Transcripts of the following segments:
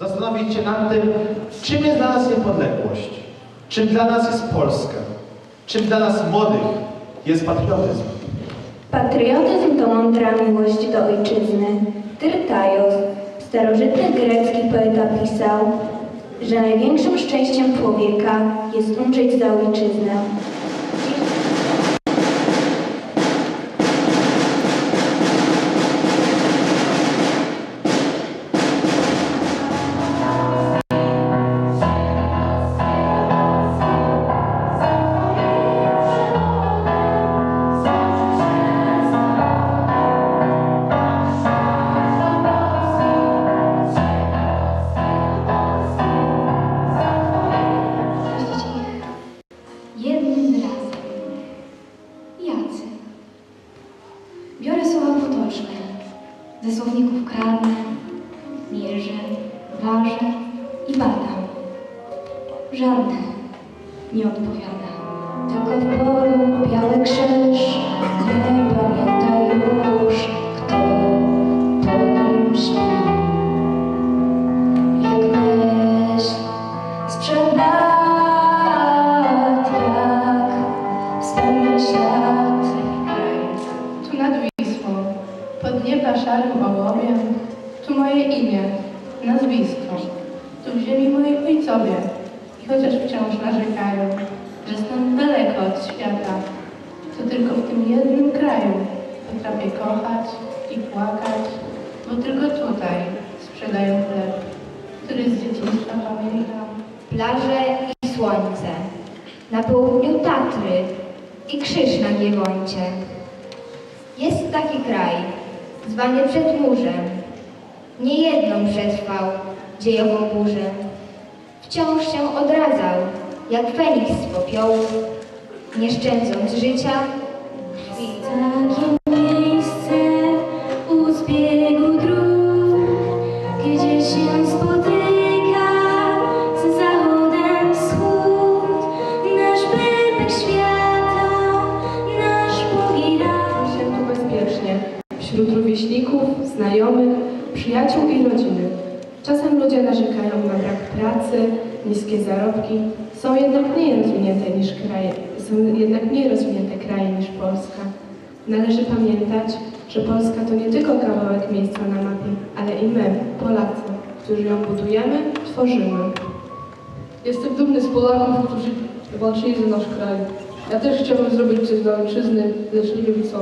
Zastanowić się nad tym, czym jest dla nas niepodległość, czym dla nas jest Polska, czym dla nas młodych jest patriotyzm. Patriotyzm to mądra miłość do ojczyzny. Tyrtajos, starożytny grecki poeta pisał, że największym szczęściem człowieka jest umrzeć za ojczyznę. Słowników kradnę, mierzę, ważę i badam. Żadne nie odpowiada. Tylko w polu biały krzyż, nie pamięta już, kto pod nim śpi. Jak myśl sprzed lat, jak wspomnę szarym ołowiem, tu moje imię, nazwisko, tu w ziemi moi ojcowie. I chociaż wciąż narzekają, że stąd daleko od świata, to tylko w tym jednym kraju potrafię kochać i płakać, bo tylko tutaj sprzedają chleb, który z dzieciństwa pamiętam. plaże i słońce. Na południu Tatry i krzyż na Giewoncie. Jest taki kraj, zwany Przedmurzem. Niejedną przetrwał dziejową burzę. Wciąż się odradzał, jak Feniks z popiołów, nie szczędząc życia, krwi. Przyjaciół i rodziny. Czasem ludzie narzekają na brak pracy, niskie zarobki, są jednak mniej rozwinięte niż kraje, są jednak mniej rozwinięte kraje niż Polska. Należy pamiętać, że Polska to nie tylko kawałek miejsca na mapie, ale i my, Polacy, którzy ją budujemy, tworzymy. Jestem dumny z Polaków, którzy walczyli za nasz kraj. Ja też chciałbym zrobić coś dla ojczyzny, lecz nie wiem co.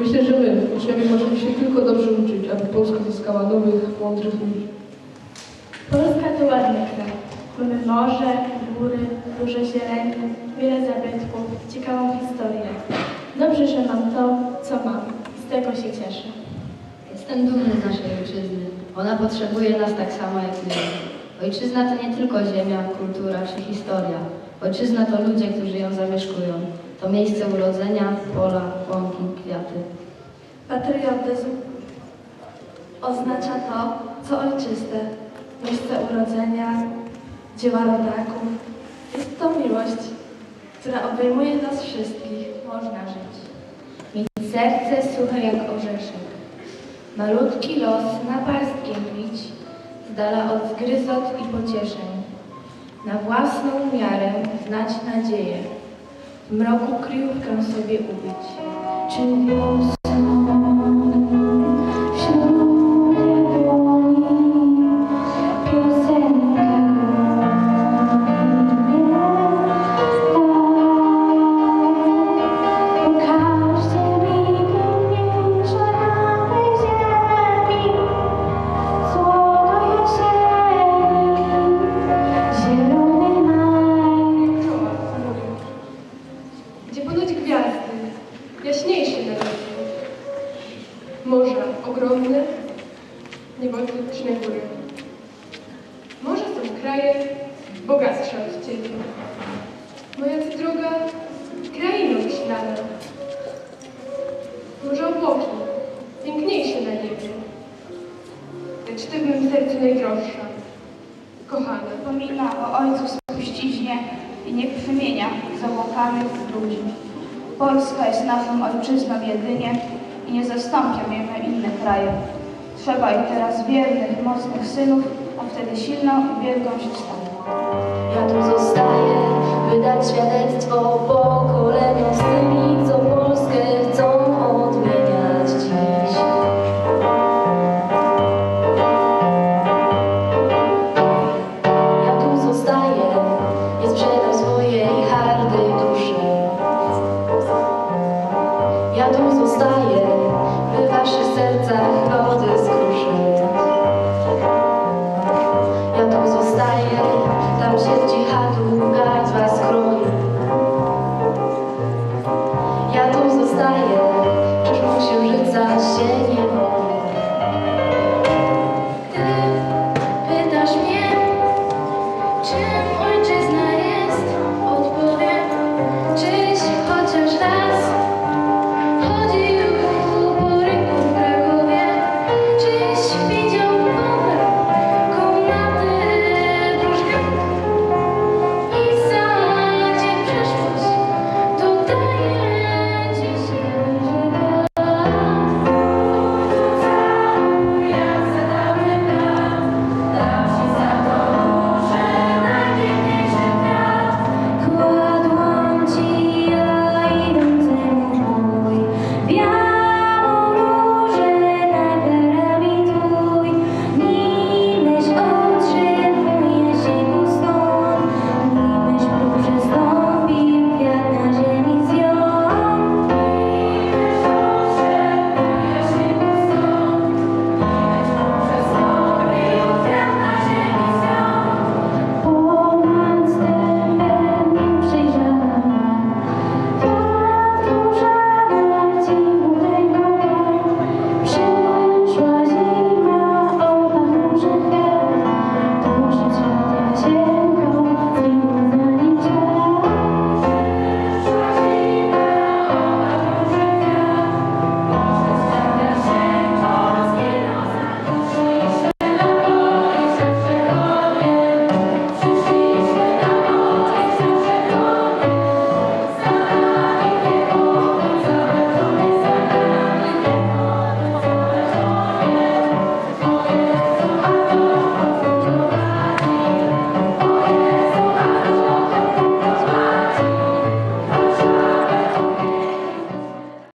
Myślę, że my, uczniowie, możemy się tylko dobrze uczyć, aby Polska zyskała nowych, mądrych ludzi. Polska to ładny kraj. Mamy morze, góry, dużo zieleni, wiele zabytków, ciekawą historię. Dobrze, że mam to, co mam. Z tego się cieszę. Jestem dumny z naszej ojczyzny. Ona potrzebuje nas tak samo jak my. Ojczyzna to nie tylko ziemia, kultura czy historia. Ojczyzna to ludzie, którzy ją zamieszkują. To miejsce urodzenia, pola, łąki, kwiaty. Patriotyzm oznacza to, co ojczyste. Miejsce urodzenia, dzieła rodaków. Jest to miłość, która obejmuje nas wszystkich. Można żyć. Mieć serce suche jak orzeszek. Malutki los na pastkiem bić, z dala od zgryzot i pocieszeń. Na własną miarę znać nadzieję, Mrok ukrył w kansowie umyć. Czym kraje bogatsze od Ciebie. Moja Ty droga krainą ślada. Może obłoki, piękniejsze na niebie. Lecz Ty w mym sercu najdroższa, kochana. Wspomina o ojcu spuściźnie i niech przemienia zabłakanych ludzi. Polska jest naszą ojczyzną jedynie i nie zastąpią jej inne kraje. Trzeba i teraz wiernych, mocnych synów wtedy silną i wielką się. Ja tu zostaję, by dać świadectwo pokoleniom z tymi, co